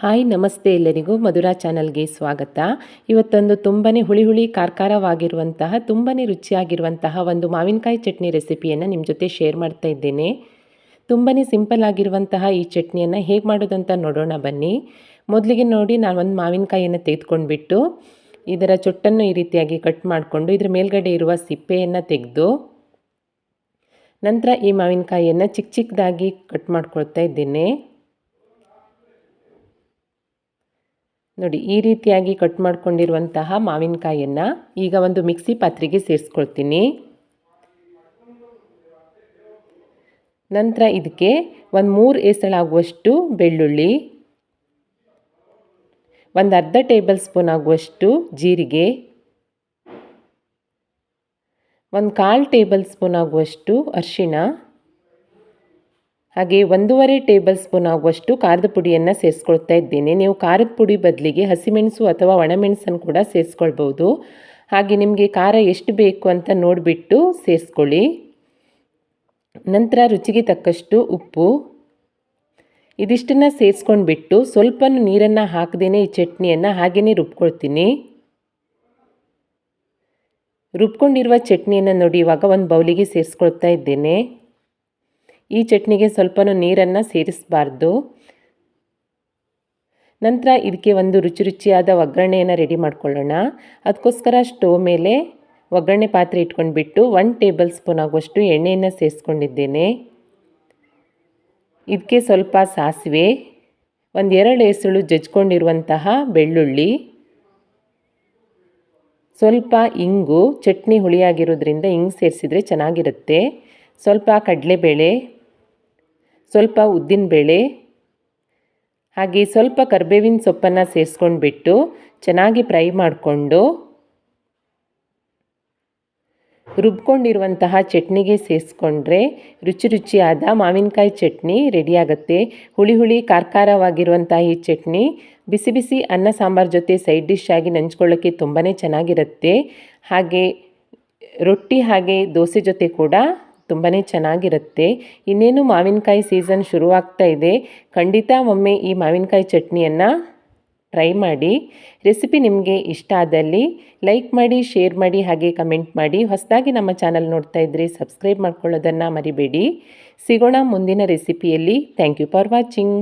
Hi, ನಮಸ್ತೆ ಎಲ್ಲರಿಗೂ. ಮಧುರಾ ಚಾನಲ್ಗೆ ಸ್ವಾಗತ. ಇವತ್ತೊಂದು ತುಂಬಾ ಹುಳಿ ಹುಳಿ ಕಾರ್ಕಾರವಾಗಿರುವಂತಹ ತುಂಬಾ ರುಚಿಯಾಗಿರುವಂತಹ ಒಂದು ಮಾವಿನಕಾಯಿ ಚಟ್ನಿ ರೆಸಿಪಿಯನ್ನು ನಿಮ್ಮ ಜೊತೆ ಶೇರ್ ಮಾಡ್ತಾ ಇದ್ದೇನೆ. ತುಂಬಾ ಸಿಂಪಲ್ ಆಗಿರುವಂತಹ ಈ ಚಟ್ನಿಯನ್ನು ಹೇಗೆ ಮಾಡೋದಂತ ನೋಡೋಣ ಬನ್ನಿ. ಮೊದಲಿಗೆ ನೋಡಿ ನಾನು ಒಂದು ಮಾವಿನಕಾಯಿಯನ್ನು ತೆಗೆದುಕೊಂಡ್ಬಿಟ್ಟು, ಇದರ ಚೊಟ್ಟನ್ನು ಈ ರೀತಿಯಾಗಿ ಕಟ್ ಮಾಡಿಕೊಂಡು, ಇದರ ಮೇಲ್ಗಡೆ ಇರುವ ಸಿಪ್ಪೆಯನ್ನು ತೆಗೆದು, ನಂತರ ಈ ಮಾವಿನಕಾಯಿಯನ್ನು ಚಿಕ್ಕ ಚಿಕ್ಕದಾಗಿ ಕಟ್ ಮಾಡ್ಕೊಳ್ತಾ ಇದ್ದೇನೆ. ನೋಡಿ, ಈ ರೀತಿಯಾಗಿ ಕಟ್ ಮಾಡ್ಕೊಂಡಿರುವಂತಹ ಮಾವಿನಕಾಯಿಯನ್ನು ಈಗ ಒಂದು ಮಿಕ್ಸಿ ಪಾತ್ರೆಗೆ ಸೇರಿಸ್ಕೊಳ್ತೀನಿ. ನಂತರ ಇದಕ್ಕೆ ಒಂದು ಮೂರು ಎಸಳಾಗುವಷ್ಟು ಬೆಳ್ಳುಳ್ಳಿ, ಒಂದು ಅರ್ಧ ಟೇಬಲ್ ಸ್ಪೂನ್ ಆಗುವಷ್ಟು ಜೀರಿಗೆ, ಒಂದು ಕಾಲು ಟೇಬಲ್ ಸ್ಪೂನ್ ಆಗುವಷ್ಟು ಅರಿಶಿಣ ಹಾಗೆ ಒಂದೂವರೆ ಟೇಬಲ್ ಸ್ಪೂನ್ ಆಗುವಷ್ಟು ಖಾರದ ಪುಡಿಯನ್ನು ಸೇರಿಸ್ಕೊಳ್ತಾ ಇದ್ದೇನೆ. ನೀವು ಖಾರದ ಪುಡಿ ಬದಲಿಗೆ ಹಸಿಮೆಣಸು ಅಥವಾ ಒಣಮೆಣಸನ್ನು ಕೂಡ ಸೇರಿಸ್ಕೊಳ್ಬೋದು ಹಾಗೆ ನಿಮಗೆ ಖಾರ ಎಷ್ಟು ಬೇಕು ಅಂತ ನೋಡಿಬಿಟ್ಟು ಸೇರಿಸ್ಕೊಳ್ಳಿ. ನಂತರ ರುಚಿಗೆ ತಕ್ಕಷ್ಟು ಉಪ್ಪು. ಇದಿಷ್ಟನ್ನು ಸೇರಿಸ್ಕೊಂಡ್ಬಿಟ್ಟು ಸ್ವಲ್ಪ ನೀರನ್ನು ಹಾಕದೇ ಈ ಚಟ್ನಿಯನ್ನು ಹಾಗೆಯೇ ರುಬ್ಕೊಳ್ತೀನಿ. ರುಬ್ಕೊಂಡಿರುವ ಚಟ್ನಿಯನ್ನು ನೋಡಿ ಇವಾಗ ಒಂದು ಬೌಲಿಗೆ ಸೇರಿಸ್ಕೊಳ್ತಾ ಇದ್ದೇನೆ. ಈ ಚಟ್ನಿಗೆ ಸ್ವಲ್ಪ ನೀರನ್ನು ಸೇರಿಸಬಾರ್ದು. ನಂತರ ಇದಕ್ಕೆ ಒಂದು ರುಚಿ ರುಚಿಯಾದ ಒಗ್ಗರಣೆಯನ್ನು ರೆಡಿ ಮಾಡ್ಕೊಳ್ಳೋಣ. ಅದಕ್ಕೋಸ್ಕರ ಸ್ಟೋವ್ ಮೇಲೆ ಒಗ್ಗರಣೆ ಪಾತ್ರೆ ಇಟ್ಕೊಂಡ್ಬಿಟ್ಟು ಒನ್ ಟೇಬಲ್ ಸ್ಪೂನ್ ಆಗುವಷ್ಟು ಎಣ್ಣೆಯನ್ನು ಸೇರಿಸ್ಕೊಂಡಿದ್ದೇನೆ. ಇದಕ್ಕೆ ಸ್ವಲ್ಪ ಸಾಸಿವೆ, ಒಂದು ಎರಡು ಎಸಳು ಜಜ್ಕೊಂಡಿರುವಂತಹ ಬೆಳ್ಳುಳ್ಳಿ, ಸ್ವಲ್ಪ ಇಂಗು, ಚಟ್ನಿ ಹುಳಿಯಾಗಿರೋದ್ರಿಂದ ಇಂಗು ಸೇರಿಸಿದರೆ ಚೆನ್ನಾಗಿರುತ್ತೆ. ಸ್ವಲ್ಪ ಕಡಲೆಬೇಳೆ ಸ್ವಲ್ಪ ಉದ್ದಿನಬೇಳೆ ಹಾಗೆ ಸ್ವಲ್ಪ ಕರ್ಬೇವಿನ ಸೊಪ್ಪನ್ನು ಸೇರಿಸ್ಕೊಂಡ್ಬಿಟ್ಟು ಚೆನ್ನಾಗಿ ಫ್ರೈ ಮಾಡಿಕೊಂಡು ರುಬ್ಕೊಂಡಿರುವಂತಹ ಚಟ್ನಿಗೆ ಸೇರಿಸ್ಕೊಂಡ್ರೆ ರುಚಿ ರುಚಿಯಾದ ಮಾವಿನಕಾಯಿ ಚಟ್ನಿ ರೆಡಿಯಾಗುತ್ತೆ ಹುಳಿ ಹುಳಿ ಕಾರ್ಕಾರವಾಗಿರುವಂತಹ ಈ ಚಟ್ನಿ ಬಿಸಿ ಬಿಸಿ ಅನ್ನ ಸಾಂಬಾರು ಜೊತೆ ಸೈಡ್ ಡಿಶ್ ಆಗಿ ನಂಚ್ಕೊಳ್ಳೋಕ್ಕೆ ತುಂಬಾ ಚೆನ್ನಾಗಿರುತ್ತೆ. ಹಾಗೆ ರೊಟ್ಟಿ ಹಾಗೆ ದೋಸೆ ಜೊತೆ ಕೂಡ ತುಂಬಾ ಚೆನ್ನಾಗಿರುತ್ತೆ. ಇನ್ನೇನು ಮಾವಿನಕಾಯಿ ಸೀಸನ್ ಶುರುವಾಗ್ತಾ ಇದೆ. ಖಂಡಿತ ಒಮ್ಮೆ ಈ ಮಾವಿನಕಾಯಿ ಚಟ್ನಿಯನ್ನು ಟ್ರೈ ಮಾಡಿ. ರೆಸಿಪಿ ನಿಮಗೆ ಇಷ್ಟ ಆದಲ್ಲಿ ಲೈಕ್ ಮಾಡಿ ಶೇರ್ ಮಾಡಿ, ಹಾಗೆ ಕಮೆಂಟ್ ಮಾಡಿ. ಹೊಸದಾಗಿ ನಮ್ಮ ಚಾನಲ್ ನೋಡ್ತಾ ಇದ್ದರೆ ಸಬ್ಸ್ಕ್ರೈಬ್ ಮಾಡ್ಕೊಳ್ಳೋದನ್ನು ಮರಿಬೇಡಿ. ಸಿಗೋಣ ಮುಂದಿನ ರೆಸಿಪಿಯಲ್ಲಿ ಥ್ಯಾಂಕ್ ಯು ಫಾರ್ ವಾಚಿಂಗ್